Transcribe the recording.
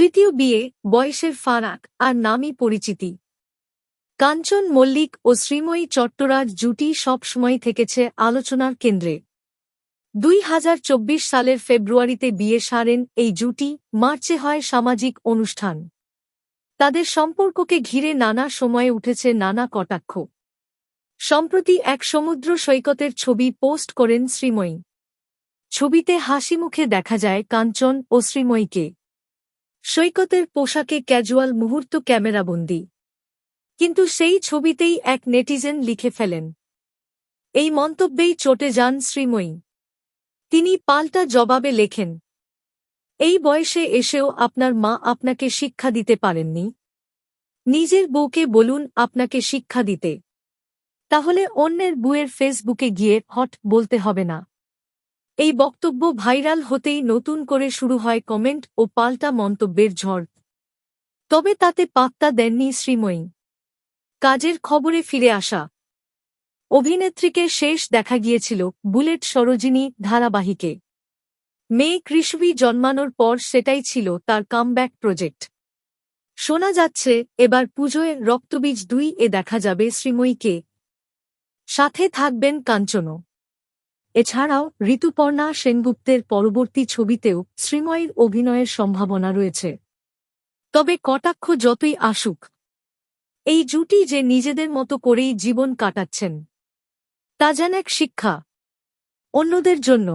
তৃতীয় বিয়ে, বয়সের ফারাক, আর নামই পরিচিতি। কাঞ্চন মল্লিক ও শ্রীময়ী চট্টরাজ জুটি সবসময় থেকেছে আলোচনার কেন্দ্রে। দুই হাজার চব্বিশ সালের ফেব্রুয়ারিতে বিয়ে সারেন এই জুটি, মার্চে হয় সামাজিক অনুষ্ঠান। তাদের সম্পর্ককে ঘিরে নানা সময়ে উঠেছে নানা কটাক্ষ। সম্প্রতি এক সমুদ্র সৈকতের ছবি পোস্ট করেন শ্রীময়ী। ছবিতে হাসি মুখে দেখা যায় কাঞ্চন ও শ্রীময়ীকে। সৈকতের পোশাকে ক্যাজুয়াল মুহূর্ত ক্যামেরাবন্দি। কিন্তু সেই ছবিতেই এক নেটিজেন লিখে ফেলেন, এই মন্তব্যেই চটে যান শ্রীময়ী। তিনি পাল্টা জবাবে লেখেন, এই বয়সে এসেও আপনার মা আপনাকে শিক্ষা দিতে পারেননি। নিজের বউকে বলুন আপনাকে শিক্ষা দিতে। তাহলে অন্যের বুয়ের ফেসবুকে গিয়ে হট বলতে হবে না। এই বক্তব্য ভাইরাল হতেই নতুন করে শুরু হয় কমেন্ট ও পাল্টা মন্তব্যের ঝড়। তবে তাতে পাত্তা দেননি শ্রীময়ী। কাজের খবরে ফিরে আসা। অভিনেত্রীকে শেষ দেখা গিয়েছিল বুলেট সরোজিনী ধারাবাহিকে। মেয়ে কৃষ্ণবী জন্মানোর পর সেটাই ছিল তার কামব্যাক প্রজেক্ট। শোনা যাচ্ছে, এবার পুজোয় রক্তবীজ দুই এ দেখা যাবে শ্রীময়ীকে। সাথে থাকবেন কাঞ্চনও। এছাড়াও, ঋতুপর্ণা সেনগুপ্তের পরবর্তী ছবিতেও শ্রীময়ীর অভিনয়ের সম্ভাবনা রয়েছে। তবে কটাক্ষ যতই আসুক, এই জুটি যে নিজেদের মতো করেই জীবন কাটাচ্ছেন, তা যেন এক শিক্ষা অন্যদের জন্য।